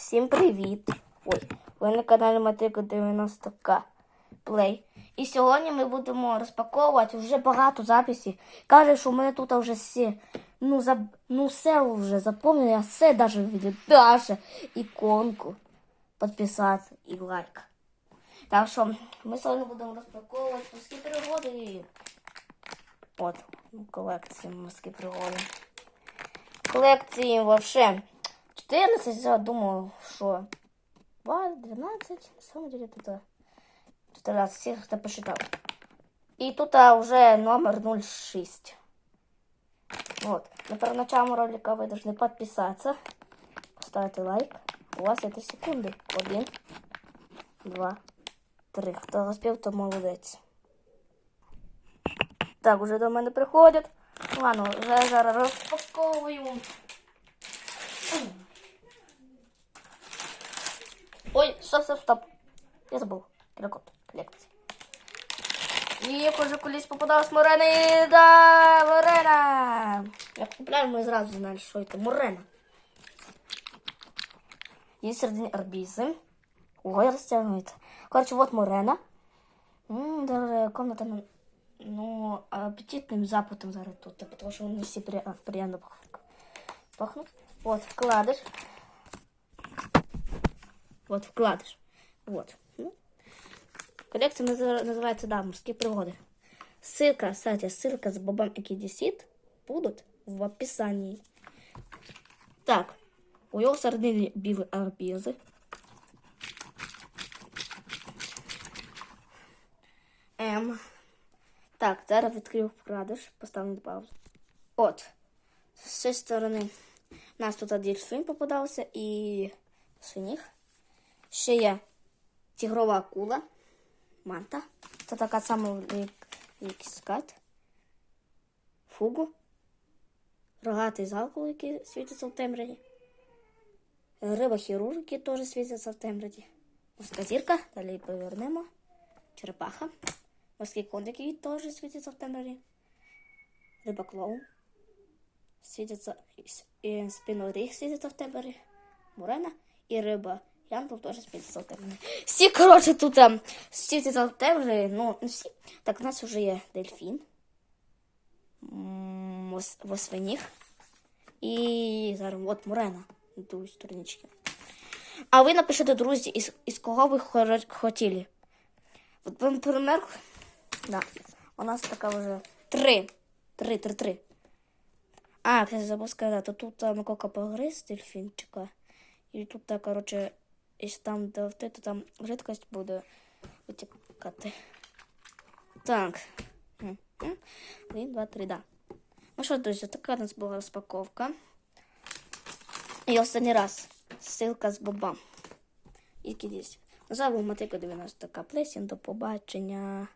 Всім привіт! Ой, ви на каналі Матика 90К Плей. І сьогодні ми будемо розпаковувати вже багато записів. Каже, що ми тут вже всі, ну, за, ну все вже запомнили, я все даже відео, даже іконку підписатися і лайк. Так що ми сьогодні будемо розпаковувати морські пригоди. От, ну, колекція морські пригоди. Колекції вообще 14, я думаю, что 20, 12, на самом деле тут 14, всех кто посчитал. И тут а, уже номер 06. Вот. На первоначальном ролика вы должны подписаться, поставить лайк. У вас это секунды. Один, два, три. Хто успів, то молодець. Так, уже до мене приходять. Ладно, вже зараз розпаковую. Ой, стоп, стоп, стоп. Я забув. Кінокод. Колекція. І як уже колись попадалась Морена да, Морена. Як купляю, ми зразу знали, що це Морена. Є середині арбізи. Ой, розтягується. Короче, вот Морена. М, Даже комната, на- ну, аппетитным запахом зараз тут, потому что вони всі при- приємно пах- пахнуть. Вот, вкладыш. Вот, вкладыш. Вот. Ну. Коллекция назва- называется, да, «Морские пригоды». Ссылка, кстати, ссылка с Бобом и Кидисит будут в описании. Так, у його середині білі арбізи. М. Так, зараз відкрив вкладиш, поставлю на паузу. От, з цієї сторони у нас тут дельфін попадався і свиних. Ще є тигрова акула, манта. Це така сама як, скат. Фугу. Рогатий закол, який світиться в темряві. Риба хірург, який теж світиться в темряві. Морська далі повернемо. Черепаха. Морський коник, який теж світиться в темряві. Риба клоун. Світиться і спиноріг світиться в темряві. Мурена і риба. Янгол теж світиться в темряві. Всі, коротше, тут там в темряві. Ну, всі. Так, у нас вже є дельфін. Ос- І зараз от Мурена. На ту странички. А ви напишіть, друзі, із, із кого ви хотіли. От, наприклад, да, у нас така вже три. Три, три, три. А, кстати, забув сказати, тут там Макока погриз дельфінчика. І тут, так, коротше, якщо там довти, то там жидкость буде витікати. Так. Один, два, три, да. Ну що, друзі, така у нас була розпаковка. І останній раз ссылка з бобам. І кудись. Назову матику 90 к Плесін. До побачення.